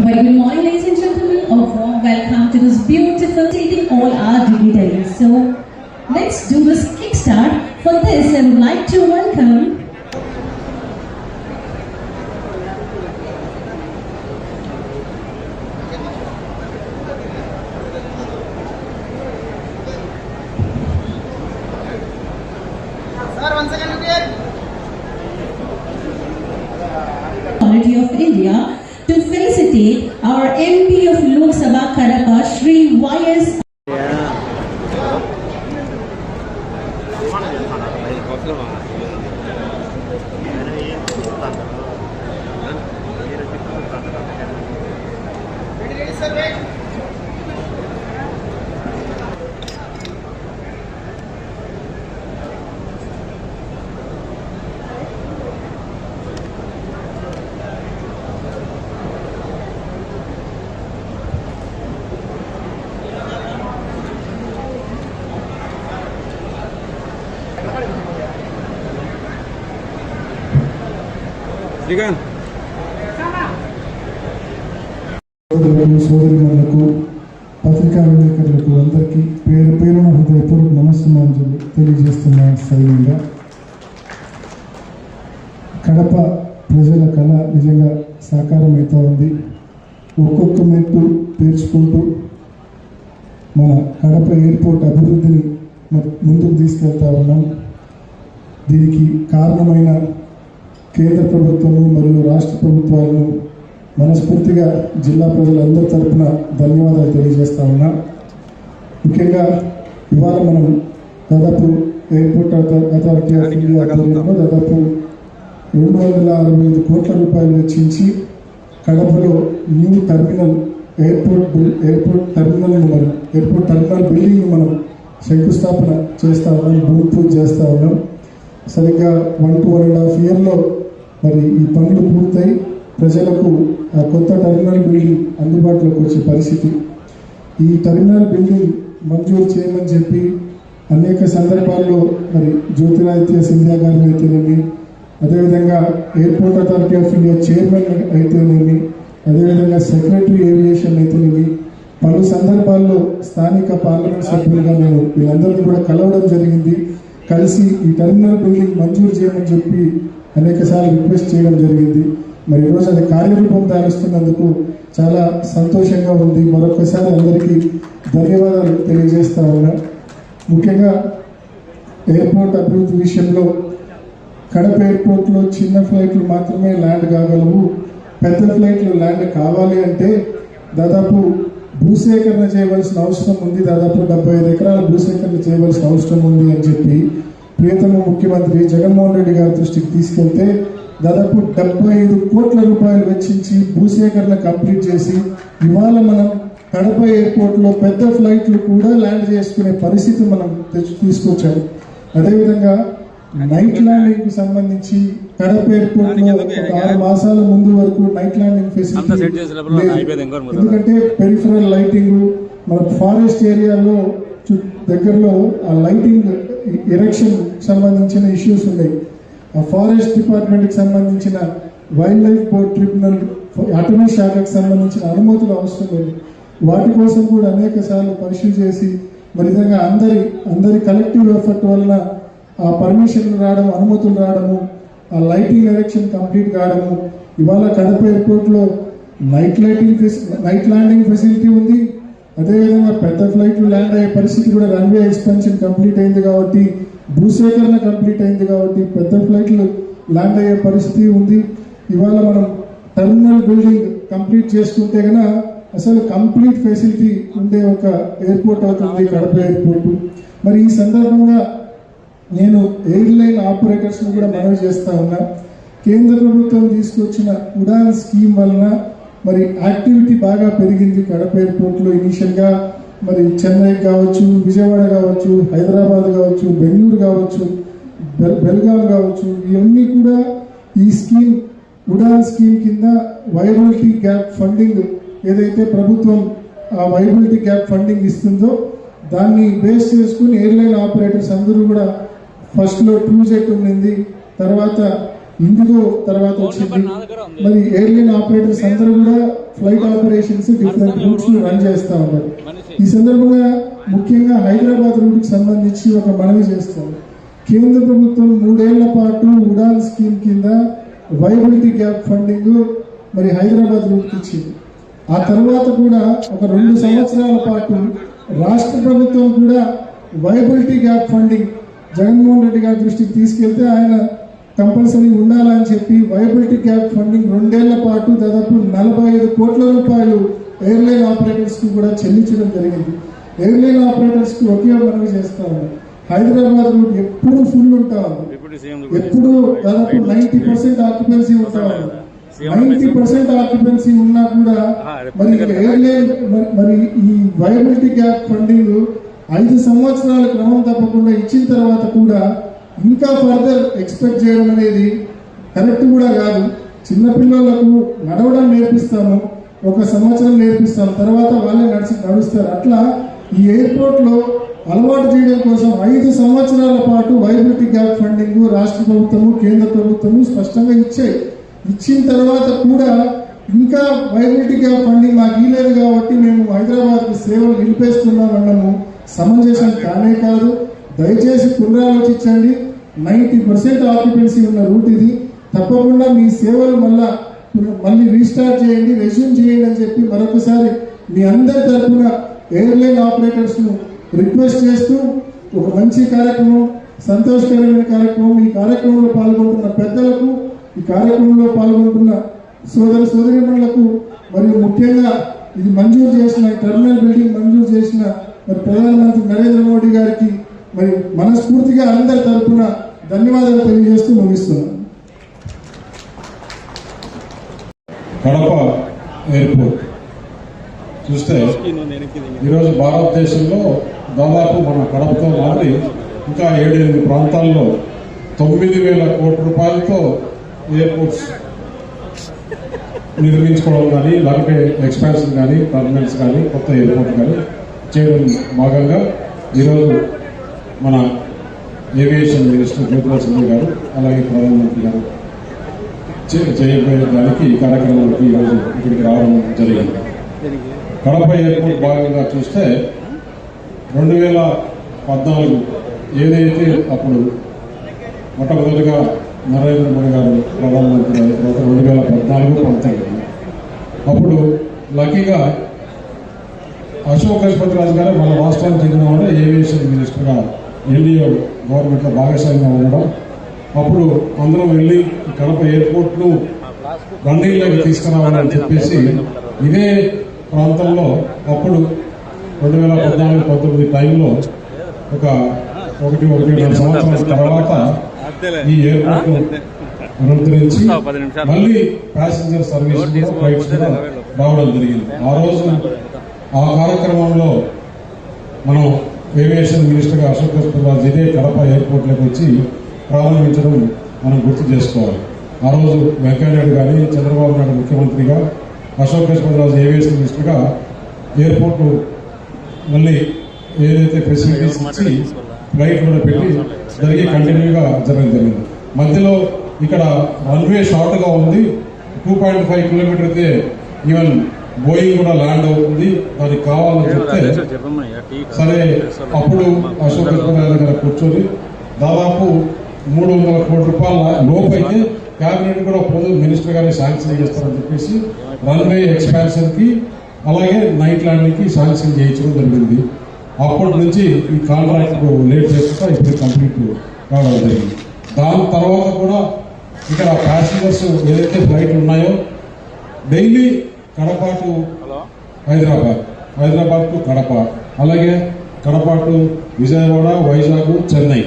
Very good morning, ladies and gentlemen. A warm welcome to this beautiful taking all our dignitaries. So, let's do this kickstart. For this, I would like to welcome Koslo banget. Ini wait. Srikanth సోదరులు పత్రికా విలేకరులకు అందరికీ పేరు పేరున హృదయపూర్వక నమస్కారాంజలి తెలియజేస్తున్నాను సైన్యంగా కడప ప్రజల కళ నిజంగా సాకారం అవుతా ఉంది ఒక్కొక్క మెట్టు పేర్చుకుంటూ మన కడప ఎయిర్పోర్ట్ అభివృద్ధిని ముందుకు తీసుకెళ్తా ఉన్నాం దీనికి కారణమైన కేంద్ర ప్రభుత్వము మరియు రాష్ట్ర ప్రభుత్వాలను మనస్ఫూర్తిగా జిల్లా ప్రజలందరి తరపున ధన్యవాదాలు తెలియజేస్తా ఉన్నా. ముఖ్యంగా ఇవాళ మనం దాదాపు ఎయిర్పోర్ట్ అథారిటీ ఆఫ్ ఇండియా ఆధ్వర్యంలో దాదాపు రెండు వందల అరవై ఐదు కోట్ల రూపాయలు వెచ్చించి కడపలో న్యూ టర్మినల్ ఎయిర్పోర్ట్ బిల్- ఎయిర్పోర్ట్ టర్మినల్ మనం ఎయిర్పోర్ట్ టర్మినల్ బిల్డింగ్ మనం శంకుస్థాపన చేస్తా ఉన్నాం భూమి పూజ చేస్తా ఉన్నాం. సరిగ్గా one two one and half ఇయర్లో మరి ఈ పనులు పూర్తయి ప్రజలకు ఆ కొత్త టెర్మినల్ బిల్డింగ్ అందుబాటులోకి వచ్చే పరిస్థితి. ఈ టెర్మినల్ బిల్డింగ్ మంజూరు చేయమని చెప్పి అనేక సందర్భాల్లో మరి జ్యోతిరాదిత్య సింధ్యా గారిని అయితేనేమి అదేవిధంగా airport authority of India chairman అయితేనేమి అదేవిధంగా సెక్రటరీ ఏవియేషన్ అయితేనేమి పలు సందర్భాల్లో స్థానిక పార్లమెంట్ సభ్యులుగా నేను వీళ్ళందరినీ కూడా కలవడం జరిగింది. కలిసి ఈ టెర్మినల్ బిల్డింగ్ మంజూరు చేయమని చెప్పి అనేక సార్లు రిక్వెస్ట్ చేయడం జరిగింది. మరి ఈరోజు అది కార్యరూపం దానిస్తున్నందుకు చాలా సంతోషంగా ఉంది. మరొకసారి అందరికీ ధన్యవాదాలు తెలియజేస్తా ఉన్నా. ముఖ్యంగా ఎయిర్పోర్ట్ అభివృద్ధి విషయంలో కడప ఎయిర్పోర్ట్లో చిన్న ఫ్లైట్లు మాత్రమే ల్యాండ్ కాగలవు. పెద్ద ఫ్లైట్లు ల్యాండ్ కావాలి అంటే దాదాపు భూసేకరణ చేయవలసిన అవసరం ఉంది. దాదాపు డెబ్బై ఐదు ఎకరాల భూసేకరణ చేయవలసిన అవసరం ఉంది అని చెప్పి ప్రియతమ ముఖ్యమంత్రి జగన్మోహన్ రెడ్డి గారి దృష్టికి తీసుకెళ్తే దాదాపు డెబ్బై ఐదు కోట్ల రూపాయలు వెచ్చించి భూసేకరణ కంప్లీట్ చేసి ఇవాళ మనం కడప ఎయిర్పోర్ట్లో పెద్ద ఫ్లైట్లు కూడా ల్యాండ్ చేసుకునే పరిస్థితి మనం తెచ్చు తీసుకొచ్చాము అదేవిధంగా నైట్ ల్యాండింగ్కి సంబంధించి కడప ఎయిర్పోర్ట్ ఆరు మాసాల ముందు వరకు నైట్ ల్యాండింగ్ ఫెసిలిటీ. ఎందుకంటే పెరిఫరల్ లైటింగ్ మన ఫారెస్ట్ ఏరియాలో దగ్గరలో ఆ లైటింగ్ ఎరెక్షన్ సంబంధించిన ఇష్యూస్ ఉన్నాయి. ఆ ఫారెస్ట్ డిపార్ట్మెంట్కి సంబంధించిన వైల్డ్ లైఫ్ బోర్డ్ ట్రిబ్యునల్ అటవీ శాఖకు సంబంధించిన అనుమతులు అవసరం లేదు. వాటి కోసం కూడా అనేక సార్లు పరిశీలి చేసి మరి విధంగా అందరి అందరి కలెక్టివ్ ఎఫర్ట్ వలన ఆ పర్మిషన్లు రావడం అనుమతులు రావడము ఆ లైటింగ్ ఎలక్షన్ కంప్లీట్ కావడము ఇవాళ కడప ఎయిర్పోర్ట్లో నైట్ లైటింగ్ ఫెసి- నైట్ ల్యాండింగ్ ఫెసిలిటీ ఉంది. అదేవిధంగా పెద్ద ఫ్లైట్లు ల్యాండ్ అయ్యే పరిస్థితి కూడా రన్వే ఎక్స్పెన్షన్ కంప్లీట్ అయింది కాబట్టి భూసేకరణ కంప్లీట్ అయింది కాబట్టి పెద్ద ఫ్లైట్లు ల్యాండ్ అయ్యే పరిస్థితి ఉంది. ఇవాళ మనం టెర్మినల్ బిల్డింగ్ కంప్లీట్ చేసుకుంటే గన అసలు కంప్లీట్ ఫెసిలిటీ ఉండే ఒక ఎయిర్పోర్ట్ అవుతుంది కడప ఎయిర్పోర్ట్. మరి ఈ సందర్భంగా నేను ఎయిర్ లైన్ ఆపరేటర్స్ కూడా మనవి చేస్తా ఉన్నా. కేంద్ర ప్రభుత్వం తీసుకొచ్చిన ఉడాన్ స్కీమ్ వలన మరి యాక్టివిటీ బాగా పెరిగింది కడప ఎయిర్పోర్ట్లో ఇనిషియల్గా మరి చెన్నై కావచ్చు విజయవాడ కావచ్చు హైదరాబాద్ కావచ్చు బెంగళూరు కావచ్చు బెల్ బెల్గాం కావచ్చు ఇవన్నీ కూడా ఈ స్కీమ్ ఉడాన్ స్కీమ్ కింద వైబిలిటీ గ్యాప్ ఫండింగ్ ఏదైతే ప్రభుత్వం ఆ వైబిలిటీ గ్యాప్ ఫండింగ్ ఇస్తుందో దాన్ని బేస్ చేసుకుని ఎయిర్లైన్ ఆపరేటర్స్ అందరూ కూడా ఫస్ట్లో ట్రూ జెట్ ఉండింది తర్వాత ఇండిగో తర్వాత వచ్చింది. మరి ఎయిర్లైన్ ఆపరేటర్స్ అందరూ కూడా flight operations different routes run చేస్తా ఉన్నారు. ఈ సందర్భంగా ముఖ్యంగా హైదరాబాద్ రూట్కి సంబంధించి ఒక మనవి చేస్తాం కేంద్ర ప్రభుత్వం మూడేళ్ళ పాటు ఉడాన్ స్కీమ్ కింద వైబిలిటీ గ్యాప్ ఫండింగ్ మరి హైదరాబాద్ రూట్కి ఇచ్చింది. ఆ తర్వాత కూడా ఒక రెండు సంవత్సరాల పాటు రాష్ట్ర ప్రభుత్వం కూడా viability gap funding Jaganmohan Reddy గారి దృష్టికి తీసుకెళ్తే ఆయన కంపల్సరీ ఉండాలని చెప్పి వైబిలిటీ గ్యాప్ ఫండింగ్ రెండేళ్ళ పాటు దాదాపు నలభై ఐదు కోట్ల రూపాయలు ఎయిర్లైన్ ఆపరేటర్స్కు కూడా చెల్లించడం జరిగింది. ఎయిర్లైన్ ఆపరేటర్స్కి ఒకే మనవి చేస్తా ఉన్నాం హైదరాబాద్ రూట్ ఎప్పుడు ఫుల్ ఉంటా ఎప్పుడు దాదాపు నైన్టీ పర్సెంట్ ఆక్యుపెన్సీ ఉంటా నైన్టీ పర్సెంట్ ఆక్యుపెన్సీ ఉన్నా కూడా మరి ఎయిర్లైన్ మరి- మరి ఈ వయబిలిటీ గ్యాప్ ఫండింగ్ ఐదు సంవత్సరాల క్రమం తప్పకుండా ఇచ్చిన తర్వాత కూడా ఇంకా ఫర్దర్ ఎక్స్పెక్ట్ చేయడం అనేది కరెక్ట్ కూడా కాదు. చిన్నపిల్లలకు నడవడం నేర్పిస్తాము. ఒక సంవత్సరం నేర్పిస్తాం తర్వాత వాళ్ళే నడిచి నడుస్తారు. అట్లా ఈ ఎయిర్పోర్ట్లో అలవాటు చేయడం కోసం ఐదు సంవత్సరాల పాటు వైబిలిటీ గ్యాప్ ఫండింగ్ రాష్ట్ర ప్రభుత్వము కేంద్ర ప్రభుత్వము స్పష్టంగా ఇచ్చాయి. ఇచ్చిన తర్వాత కూడా ఇంకా వైబిలిటీ గ్యాప్ ఫండింగ్ మాకు ఇవ్వలేదు కాబట్టి మేము హైదరాబాద్కి సేవలు నిలిపేస్తున్నాం అన్నము సమంజసం కానే కాదు. దయచేసి పునరాలోచించండి. నైంటీ పర్సెంట్ ఆక్యుపెన్సీ ఉన్న రూట్ ఇది. తప్పకుండా మీ సేవలు మళ్ళా మళ్ళీ రీస్టార్ట్ చేయండి రెజ్యూమ్ చేయండి అని చెప్పి మరొకసారి మీ అందరి తరఫున ఎయిర్లైన్ ఆపరేటర్స్ను రిక్వెస్ట్ చేస్తూ ఒక మంచి కార్యక్రమం సంతోషకరమైన కార్యక్రమం ఈ కార్యక్రమంలో పాల్గొంటున్న పెద్దలకు ఈ కార్యక్రమంలో పాల్గొంటున్న సోదర సోదరిమణులకు మరియు ముఖ్యంగా ఇది మంజూరు చేసిన టెర్మినల్ బిల్డింగ్ మంజూరు చేసిన మరి ప్రధానమంత్రి నరేంద్ర మోడీ గారికి మరి మనస్ఫూర్తిగా అందరి తరఫున ధన్యవాదాలు తెలియజేస్తూ ముగిస్తున్నాను. కడప ఎయిర్పోర్ట్. చూస్తే ఈరోజు భారతదేశంలో దాదాపు మన కడపతో మారి ఇంకా ఏడెనిమిది ప్రాంతాల్లో తొమ్మిది వేల కోట్ల రూపాయలతో ఎయిర్పోర్ట్స్ నిర్మించుకోవడం కానీ లేకపోతే ఎక్స్పాన్షన్ కానీ టర్మినల్స్ కానీ కొత్త ఎయిర్పోర్ట్ కానీ చేయడం భాగంగా ఈరోజు మన ఏవియేషన్ మినిస్టర్ జ్యోతిరాజ్ సింగ్ గారు అలాగే ప్రధానమంత్రి గారు చేయబోయే దానికి ఈ కార్యక్రమానికి ఈరోజు ఇక్కడికి రావడం జరిగింది. కడప ఎయిర్పోర్ట్ భాగంగా చూస్తే రెండు వేల పద్నాలుగు ఏదైతే అప్పుడు మొట్టమొదటిగా నరేంద్ర మోడీ గారు ప్రధానమంత్రి అయిన తర్వాత రెండు వేల పద్నాలుగు పంతొమ్మిది. అప్పుడు లక్కీగా అశోక్ గజపతి రాజు గారు మన రాష్ట్రానికి చెందినవాడు ఏవియేషన్ మినిస్టర్గా ఎన్డీఏ గవర్నమెంట్లో భాగస్వామ్యంగా ఉండడం అప్పుడు అందరం వెళ్ళి కడప కడప ఎయిర్పోర్ట్ను రన్నింగ్లోకి తీసుకురావాలని చెప్పేసి ఇదే ప్రాంతంలో అప్పుడు రెండు వేల పద్నాలుగు పంతొమ్మిది టైంలో ఒక ఒకటి ఒకటి సంవత్సరాల తర్వాత ఈ ఎయిర్పోర్ట్ పునరుద్ధరించి మళ్ళీ ప్యాసింజర్ సర్వీస్ ఫ్లైట్స్ రావడం జరిగింది. ఆ రోజు ఆ కార్యక్రమంలో మనం ఏవియేషన్ మినిస్టర్గా అశోక్ కృష్ణరాజు ఇదే కడప ఎయిర్పోర్ట్లోకి వచ్చి ప్రారంభించడం మనం గుర్తు చేసుకోవాలి. ఆ రోజు వెంకయ్యనాయుడు కానీ చంద్రబాబు నాయుడు ముఖ్యమంత్రిగా అశోక్ గజపతిరాజు ఏవియేషన్ మినిస్టర్గా ఎయిర్పోర్ట్ మళ్ళీ ఏదైతే ఫెసిలిటీస్ ఇచ్చి ఫ్లైట్ కూడా పెట్టి జరిగి కంటిన్యూగా జరగడం జరిగింది. మధ్యలో ఇక్కడ రన్వే షార్ట్గా ఉంది. టూ పాయింట్ ఫైవ్ కిలోమీటర్ అయితే ఈవెన్ బోయింగ్ కూడా ల్యాండ్ అవుతుంది. దానికి కావాలని చెప్తే సరే అప్పుడు అశోక్ గజపతిరాజు గారు కూర్చొని దాదాపు మూడు వందల కోట్ల రూపాయల లోపు అయితే క్యాబినెట్ కూడా పొందు మినిస్టర్ గారిని శాంక్షన్ చేస్తారని చెప్పేసి రన్వే ఎక్స్పాన్షన్కి అలాగే నైట్ ల్యాండింగ్కి శాంక్షన్ చేయించడం జరిగింది. అప్పటి నుంచి ఈ కాంట్రాక్ట్ లేట్ చేసుకుంటా ఇప్పుడు కంప్లీట్ కావడం జరిగింది. దాని తర్వాత కూడా ఇక్కడ ప్యాసింజర్స్ ఏదైతే ఫ్లైట్లు ఉన్నాయో daily Kadapa to Hyderabad Hyderabad to Kadapa అలాగే కడప టు విజయవాడ వైజాగ్ చెన్నై.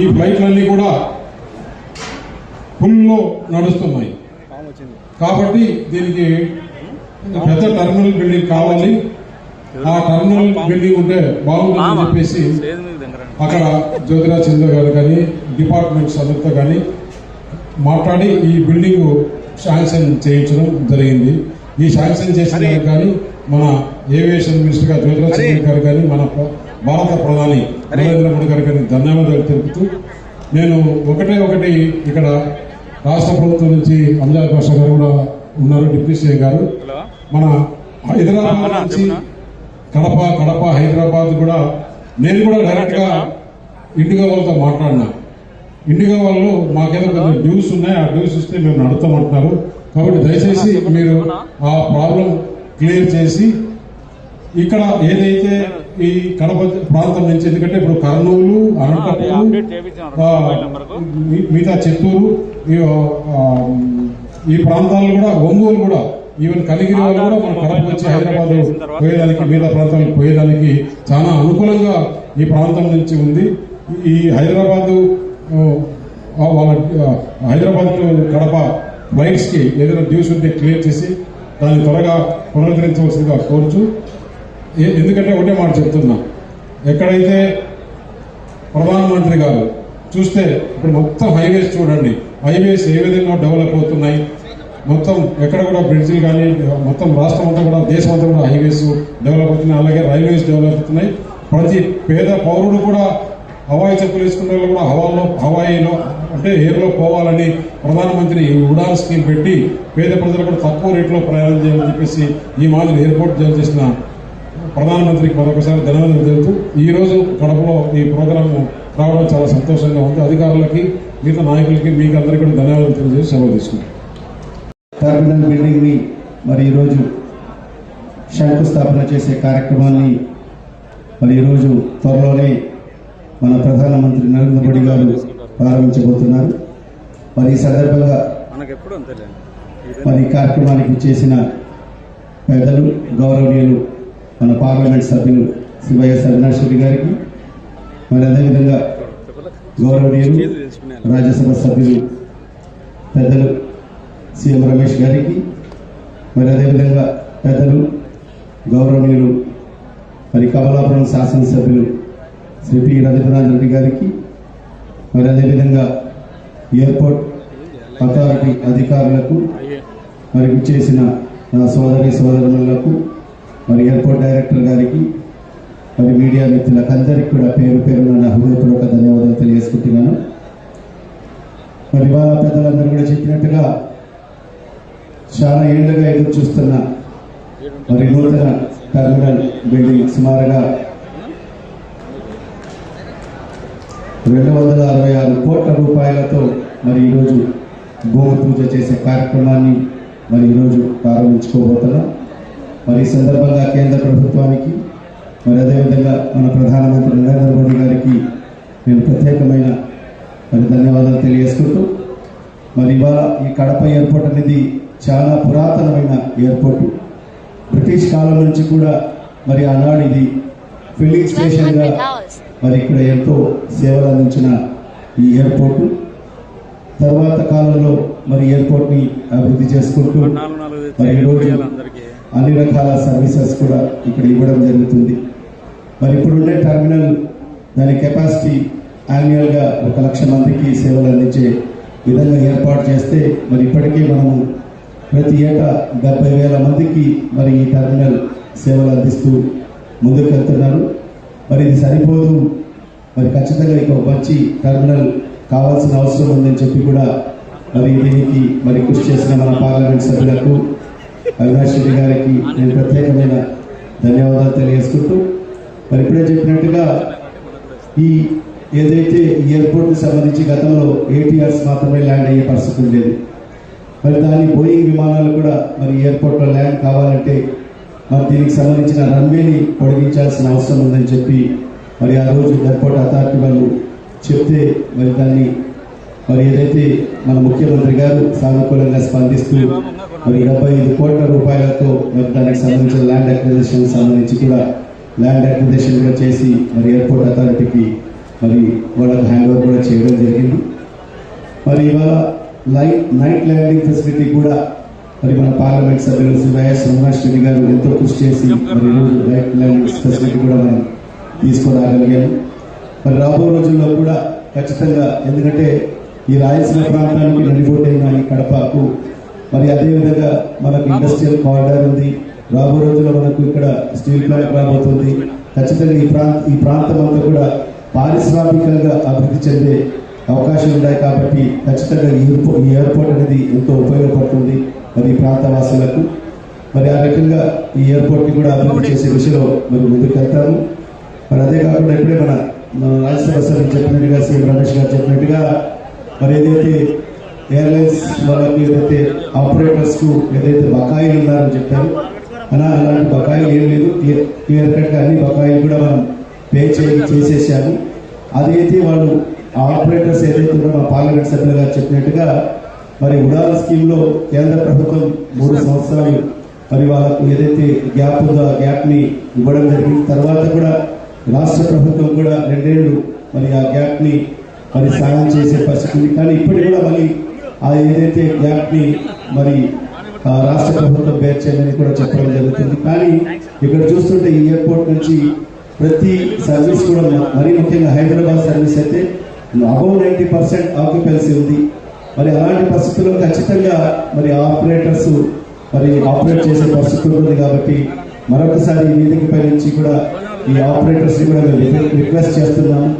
ఈ ఫ్లైట్లన్నీ కూడా ఫుల్లో నడుస్తున్నాయి. కాబట్టి దీనికి పెద్ద టర్మినల్ బిల్డింగ్ కావాలి. ఆ టర్మినల్ బిల్డింగ్ ఉంటే బాగుంటుందని చెప్పేసి అక్కడ జ్యోతిరాజ్ సింధు గారు కానీ డిపార్ట్మెంట్స్ అందరితో కానీ మాట్లాడి ఈ బిల్డింగ్ శాంక్షన్ చేయించడం జరిగింది. ఈ శాంక్షన్ చేసిన కానీ మన ఏవియేషన్ మినిస్టర్ గారు జ్యోతిరాజ్ సింధు గారు కానీ మన భారత ప్రధాని నరేంద్ర మోడీ గారు కానీ ధన్యవాదాలు తెలుపుతూ నేను ఒకటే ఒకటి ఇక్కడ రాష్ట్ర ప్రభుత్వం నుంచి అంజాద్ భాష గారు కూడా ఉన్నారు డిప్యూటీ సీఎం గారు. మన హైదరాబాద్ నుంచి? కడప కడప హైదరాబాద్ కూడా నేను కూడా డైరెక్ట్గా ఇండిగో వాళ్ళతో మాట్లాడినా. ఇండిగో వాళ్ళు మాకేదో కొంచెం డ్యూస్ ఉన్నాయి. ఆ డ్యూస్ ఇస్తే మేము నడుతామంటున్నారు. కాబట్టి దయచేసి మీరు ఆ ప్రాబ్లం క్లియర్ చేసి ఇక్కడ ఏదైతే ఈ కడప ప్రాంతం నుంచి ఎందుకంటే ఇప్పుడు కర్నూలు అనంతపురం మిగతా చిత్తూరు ఈ, ప్రాంతాలు కూడా ఒంగోలు కూడా ఈవెన్ కలిగిరి వాళ్ళు కూడా మన కడప వచ్చి హైదరాబాద్ పోయేదానికి మిగతా ప్రాంతాలకు పోయేదానికి చాలా అనుకూలంగా ఈ ప్రాంతం నుంచి ఉంది. ఈ హైదరాబాద్ వాళ్ళ హైదరాబాద్ టు కడప ఫ్లైట్స్కి ఏదైనా డ్యూస్ ఉంటే క్లియర్ చేసి దాన్ని త్వరగా పునరుద్ధరించవలసిందిగా కోరుచు ఎందుకంటే ఒకటే మాట చెప్తున్నా. ఎక్కడైతే ప్రధానమంత్రి గారు చూస్తే ఇప్పుడు మొత్తం హైవేస్ చూడండి. హైవేస్ ఏ విధంగా డెవలప్ అవుతున్నాయి? మొత్తం ఎక్కడ కూడా బ్రిడ్జిలు కానీ మొత్తం రాష్ట్రం అంతా కూడా దేశం అంతా కూడా హైవేస్ డెవలప్ అవుతున్నాయి. అలాగే రైల్వేస్ డెవలప్ అవుతున్నాయి. ప్రతి పేద పౌరుడు కూడా హవాయి చెప్పులు వేసుకునే వాళ్ళు కూడా హవాలో హవాయిలో అంటే ఎయిర్లో పోవాలని ప్రధానమంత్రి ఈ ఉడాన్ స్కీమ్ పెట్టి పేద ప్రజలు కూడా తక్కువ రేట్లో ప్రయాణం చేయాలని చెప్పేసి ఈ మాదిరి ఎయిర్పోర్ట్ జాయిన్ చేసిన ప్రధానమంత్రికి మరొకసారి ధన్యవాదాలు తెలుపుతూ ఈ రోజు కడపలో ఈ ప్రోగ్రాం రావడం చాలా సంతోషంగా ఉంది. అధికారులకి మిగతా నాయకులకి మీకు అందరికీ కూడా ధన్యవాదాలు తెలియజేసి సెలవు తీసుకుంటాం టెర్మినల్ బిల్డింగ్ని మరి ఈరోజు శంకుస్థాపన చేసే కార్యక్రమాన్ని మరి ఈరోజు త్వరలోనే మన ప్రధానమంత్రి నరేంద్ర మోడీ గారు ప్రారంభించబోతున్నారు. మరి ఈ సందర్భంగా మనకి ఎప్పుడు అంతేలే మరి ఈ కార్యక్రమానికి చేసిన పెద్దలు గౌరవనీయులు మన పార్లమెంట్ సభ్యులు శ్రీ వైఎస్ అవినాష్ రెడ్డి గారికి మరి అదేవిధంగా గౌరవనీయులు రాజ్యసభ సభ్యులు పెద్దలు సీఎం రమేష్ గారికి మరి అదేవిధంగా పెద్దలు గౌరవనీయులు మరి కమలాపురం శాసనసభ్యులు శ్రీ పి రవీంద్రనాథ్ రెడ్డి గారికి మరి అదేవిధంగా ఎయిర్పోర్ట్ అథారిటీ అధికారులకు మరి చేసిన నా సోదరి సోదరులకు మరి ఎయిర్పోర్ట్ డైరెక్టర్ గారికి మరి మీడియా మిత్రులకు అందరికీ కూడా పేరు పేరున నా హృదయపూర్వక ధన్యవాదాలు తెలియజేసుకుంటున్నాను. మరి ఇవాళ పెద్దలందరూ కూడా చెప్పినట్టుగా చాలా ఏళ్ళుగా ఎదురు చూస్తున్న మరి నూతన టర్మినల్ బిల్డింగ్ సుమారుగా రెండు వందల అరవై ఆరు కోట్ల రూపాయలతో మరి ఈరోజు భూమి పూజ చేసే కార్యక్రమాన్ని మరి ఈరోజు ప్రారంభించుకోబోతున్నాం. మరి ఈ సందర్భంగా కేంద్ర ప్రభుత్వానికి మరి అదేవిధంగా మన ప్రధానమంత్రి నరేంద్ర మోడీ గారికి నేను ప్రత్యేకమైన మరి ధన్యవాదాలు తెలియజేసుకుంటూ మరి ఇవాళ ఈ కడప ఎయిర్పోర్ట్ అనేది చాలా పురాతనమైన ఎయిర్పోర్టు. బ్రిటిష్ కాలం నుంచి కూడా మరి ఆనాడు ఇది ఫిల్లింగ్ స్టేషన్గా మరి ఇక్కడ ఎంతో సేవలు అందించిన ఈ ఎయిర్పోర్టు. తర్వాత కాలంలో మరి ఎయిర్పోర్ట్ని అభివృద్ధి చేసుకుంటూ మరి ఈరోజు అన్ని రకాల సర్వీసెస్ కూడా ఇక్కడ ఇవ్వడం జరుగుతుంది. మరి ఇప్పుడుండే టెర్మినల్ దాని కెపాసిటీ యాన్యువల్గా ఒక లక్ష మందికి సేవలు అందించే విధంగా ఏర్పాటు చేస్తే మరి ఇప్పటికే మనము ప్రతి ఏటా డెబ్బై వేల మందికి మరి ఈ టెర్మినల్ సేవలు అందిస్తూ ముందుకు వెళ్తున్నారు. మరి ఇది సరిపోదు. మరి ఖచ్చితంగా ఇక మంచి టెర్మినల్ కావాల్సిన అవసరం ఉందని చెప్పి కూడా మరి దీనికి మరి కృషి చేసిన మన పార్లమెంట్ సభ్యులకు అవినాష్ రెడ్డి గారికి నేను ప్రత్యేకమైన ధన్యవాదాలు తెలియజేసుకుంటూ మరి ఇప్పుడే చెప్పినట్టుగా ఈ ఏదైతే ఈ ఎయిర్పోర్ట్కి సంబంధించి గతంలో ఏటీఆర్స్ మాత్రమే ల్యాండ్ అయ్యే పరిస్థితి ఉండేది మరి దాని బోయింగ్ విమానాలు కూడా మరి ఎయిర్పోర్ట్లో ల్యాండ్ కావాలంటే మరి దీనికి సంబంధించిన రన్వేని పొడిగించాల్సిన అవసరం ఉందని చెప్పి మరి ఆ రోజు ఎయిర్పోర్ట్ అథారిటీ వాళ్ళు చెప్తే మరి దాన్ని మరి ఏదైతే మన ముఖ్యమంత్రి గారు సానుకూలంగా స్పందిస్తూ మరి డెబ్బై ఐదు కోట్ల రూపాయలతో మరి దానికి సంబంధించిన ల్యాండ్ అక్విజిషన్ సంబంధించి కూడా ల్యాండ్ అక్విజిషన్ కూడా చేసి మరి ఎయిర్పోర్ట్ అథారిటీకి మరి వాళ్ళకి హ్యాండ్ ఓవర్ కూడా చేయడం జరిగింది. మరి ఇవాళ లైట్ నైట్ ల్యాండింగ్ ఫెసిలిటీ కూడా మరి మన పార్లమెంట్ సభ్యులు శ్రీ వైఎస్ రెడ్డి గారు ఎంతో కృషి చేసి మరి ఈరోజు నైట్ ల్యాండింగ్ ఫెసిలిటీ కూడా మనం తీసుకురాగలిగాము. మరి రాబో రోజుల్లో కూడా ఖచ్చితంగా ఎందుకంటే ఈ రాయలసీమ ప్రాంతానికి నడిబొట్టైన ఈ కడపకు మరి అదేవిధంగా మనకు ఇండస్ట్రియల్ కారిడార్ ఉంది. రాబో రోజుల్లో మనకు ఇక్కడ స్టీల్ ప్లాంట్ రాబోతుంది. ఖచ్చితంగా ఈ ప్రాంత ఈ ప్రాంతం అంతా కూడా పారిశ్రామికంగా అభివృద్ధి చెందే అవకాశాలు ఉన్నాయి కాబట్టి ఖచ్చితంగా ఈ ఎయిర్పోర్ట్ ఈ ఎయిర్పోర్ట్ అనేది ఎంతో ఉపయోగపడుతుంది మరి ఈ ప్రాంత వాసులకు మరి ఆ రకంగా ఈ ఎయిర్పోర్ట్ని కూడా అభివృద్ధి చేసే విషయంలో మరి ముందుకు వెళ్తాము. మరి అదే కాకుండా ఇప్పుడే మన మన రాజ్యసభ సభ్యులు చెప్పినట్టుగా సీఎం రమేష్ గారు చెప్పినట్టుగా మరి ఏదైతే ఎయిర్లైన్స్ వాళ్ళకి ఏదైతే ఆపరేటర్స్కు ఏదైతే బకాయిలు ఉన్నారని చెప్పారు అలా అలాంటి బకాయిలు ఏం లేదు. క్లియర్ క్లియర్ కట్గా అన్ని బకాయిలు కూడా మనం పే చేసి చేసేసాము. అదైతే వాళ్ళు ఆపరేటర్స్ ఏదైతే ఉన్నారో మా పార్లమెంట్ సభ్యులు గారు చెప్పినట్టుగా మరి ఉడాన్ స్కీమ్లో కేంద్ర ప్రభుత్వం మూడు సంవత్సరాలు మరి వాళ్ళకు ఏదైతే గ్యాప్ ఉందో ఆ గ్యాప్ని ఇవ్వడం జరిగింది. తర్వాత కూడా రాష్ట్ర ప్రభుత్వం కూడా రెండేళ్ళు మరి ఆ గ్యాప్ని మరి సాయం చేసే పరిస్థితి. ఉంది కానీ ఇప్పటికి కూడా మళ్ళీ ఆ ఏదైతే గ్యాప్ని మరి రాష్ట్ర ప్రభుత్వం బేర్ చేయాలని కూడా చెప్పడం జరుగుతుంది. కానీ ఇక్కడ చూస్తుంటే ఈ ఎయిర్పోర్ట్ నుంచి ప్రతి సర్వీస్ కూడా మరి మరీ ముఖ్యంగా హైదరాబాద్ సర్వీస్ అయితే అబౌవ్ నైంటీ పర్సెంట్ ఆక్యుపెన్సీ ఉంది. మరి అలాంటి పరిస్థితుల్లో ఖచ్చితంగా మరి ఆపరేటర్స్ మరి ఆపరేట్ చేసే పరిస్థితి ఉంటుంది కాబట్టి మరొకసారి ఈ వేదికపై నుంచి కూడా ఈ ఆపరేటర్స్ని కూడా మేము రిక్వెస్ట్ చేస్తున్నాము.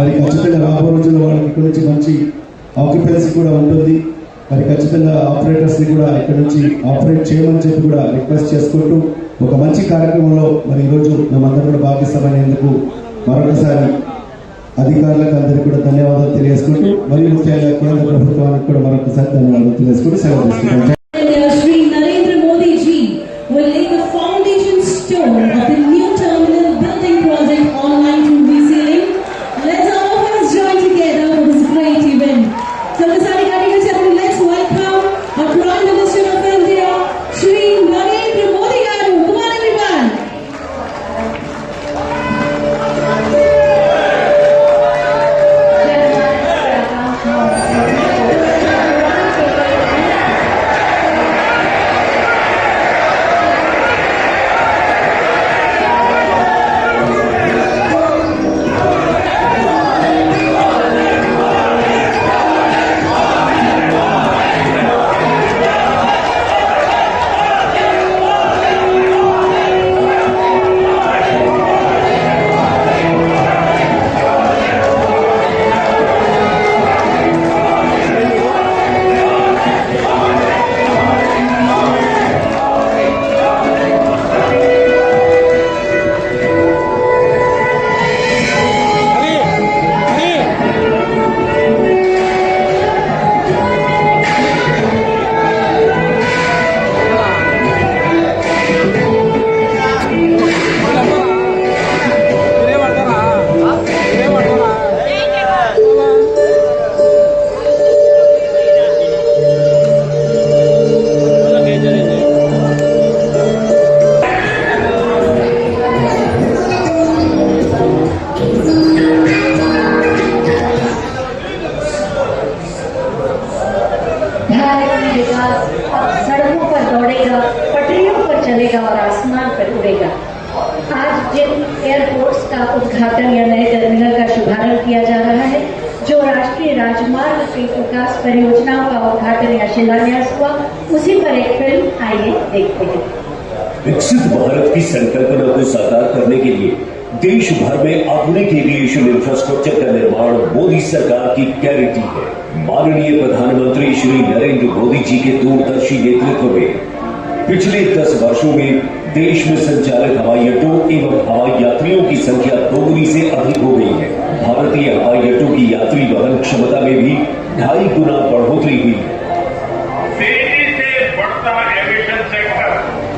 మరి ఖచ్చితంగా రాబో రోజుల్లో వాళ్ళకి ఇక్కడ నుంచి మంచి ఆక్యుపెన్సీ కూడా ఉంటుంది. మరి ఖచ్చితంగా ఆపరేటర్స్ని కూడా ఇక్కడ నుంచి ఆపరేట్ చేయమని చెప్పి కూడా రిక్వెస్ట్ చేసుకుంటూ ఒక మంచి కార్యక్రమంలో మరి ఈరోజు మేమందరం కూడా భాగస్వామైనందుకు మరొకసారి అధికారులకు అందరికీ కూడా ధన్యవాదాలు తెలియజేసుకుంటూ మరియు ముఖ్యంగా కేంద్ర ప్రభుత్వానికి కూడా మరొకసారి ధన్యవాదాలు తెలియజేసుకుంటూ సెలవు తీసుకుంటాం. की संकल्पना को साकार करने के लिए देश भर में अपने आधुनिक एविएशन इंफ्रास्ट्रक्चर का निर्माण मोदी सरकार की गारंटी है। माननीय प्रधानमंत्री श्री नरेंद्र मोदी जी के दूरदर्शी नेतृत्व में पिछले दस वर्षों में देश में संचालित हवाई अड्डों एवं हवाई यात्रियों की संख्या दोगुनी से अधिक हो गई है। भारतीय हवाई अड्डों की यात्री वहन क्षमता में भी ढाई गुना बढ़ोतरी हुई है। तेज़ी से बढ़ता एविएशन सेक्टर।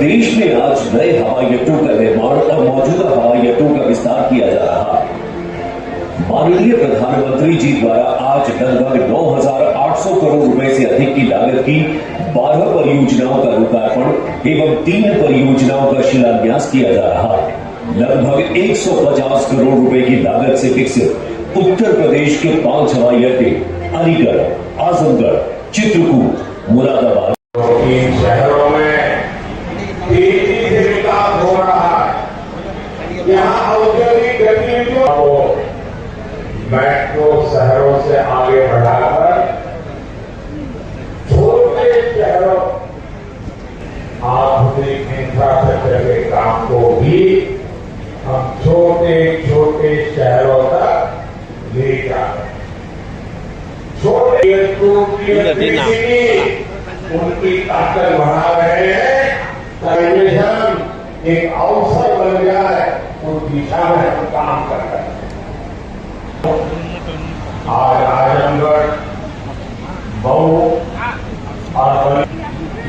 देश में आज नए हवाई अड्डों का निर्माण और मौजूदा हवाई अड्डों का विस्तार किया जा रहा है। माननीय प्रधानमंत्री जी द्वारा आज लगभग 9,800 करोड़ रुपए से अधिक की लागत की 12 परियोजनाओं का लोकार्पण एवं तीन परियोजनाओं का शिलान्यास किया जा रहा है। लगभग 150 करोड़ रुपए की लागत से विकसित उत्तर प्रदेश के पाँच हवाई अड्डे अलीगढ़ आजमगढ़ चित्रकूट मुरादाबाद। छोटे छोटे शहरों तक ले जा रहे छोटे उनकी ताकत बढ़ा रहे हैं। टेलीविज़न एक अवसर बन गया है उस दिशा में हम काम कर रहे हैं। आज आजमगढ़ बहु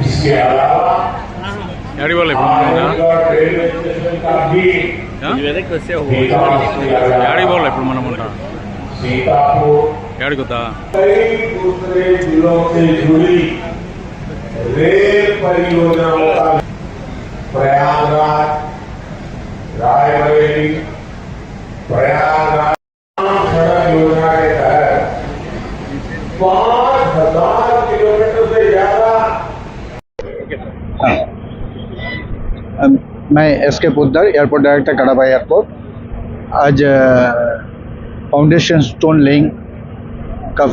इसके अलावा आजमगढ़ रेलवे स्टेशन का भी विकास किया जा ఏడికి रहा పోలే है ఇప్పుడు మనం ఉంటా सीतापुर ఏడికి వద్దా कई दूसरे जिलों से जुड़ी रेल परियोजनाओं का प्रयागराज रायबरेली प्रयागराज मैं S K Puddar airport director Kadapa airport आज फाउंडेशन स्टोन लेइंग का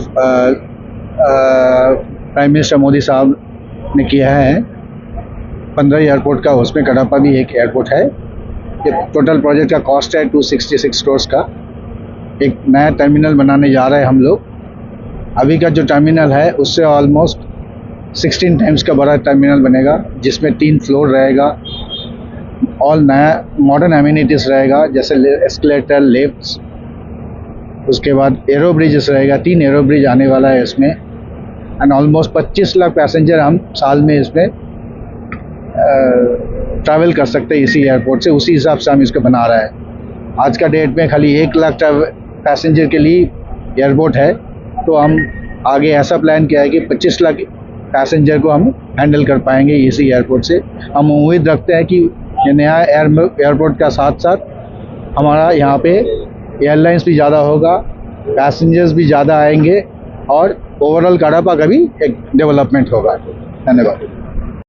प्राइम मिनिस्टर मोदी साहब ने किया है। पंद्रह एयरपोर्ट का, उसमें कड़ापा भी एक एयरपोर्ट है। ये टोटल प्रोजेक्ट का कॉस्ट है टू सिक्सटी सिक्स क्रोर्स का। एक नया टर्मिनल बनाने जा रहे हैं हम लोग। अभी का जो टर्मिनल है, उससे ऑलमोस्ट 16 टाइम्स का बड़ा टर्मिनल बनेगा, जिसमें तीन फ्लोर रहेगा। ऑल नया मॉडर्न एम्यूनिटीज रहेगा, जैसे एस्केलेटर लिफ्ट्स उसके बाद एरो ब्रिजेस रहेगा, तीन एरो ब्रिज आने वाला है इसमें एंड ऑलमोस्ट 25 लाख पैसेंजर हम साल में इसमें ट्रैवल कर सकते हैं इसी एयरपोर्ट से, उसी हिसाब से हम इसको बना रहे हैं। आज का डेट में खाली एक लाख पैसेंजर के लिए एयरपोर्ट है तो हम आगे ऐसा प्लान किया है कि 25 लाख पैसेंजर को हम हैंडल कर पाएँगे इसी एयरपोर्ट से। हम उम्मीद रखते हैं कि नया एयर एयरपोर्ट का साथ साथ हमारा यहाँ पे एयरलाइंस भी ज़्यादा होगा पैसेंजर्स भी ज़्यादा आएँगे और ओवरऑल कड़ापा का भी एक डेवलपमेंट होगा। धन्यवाद।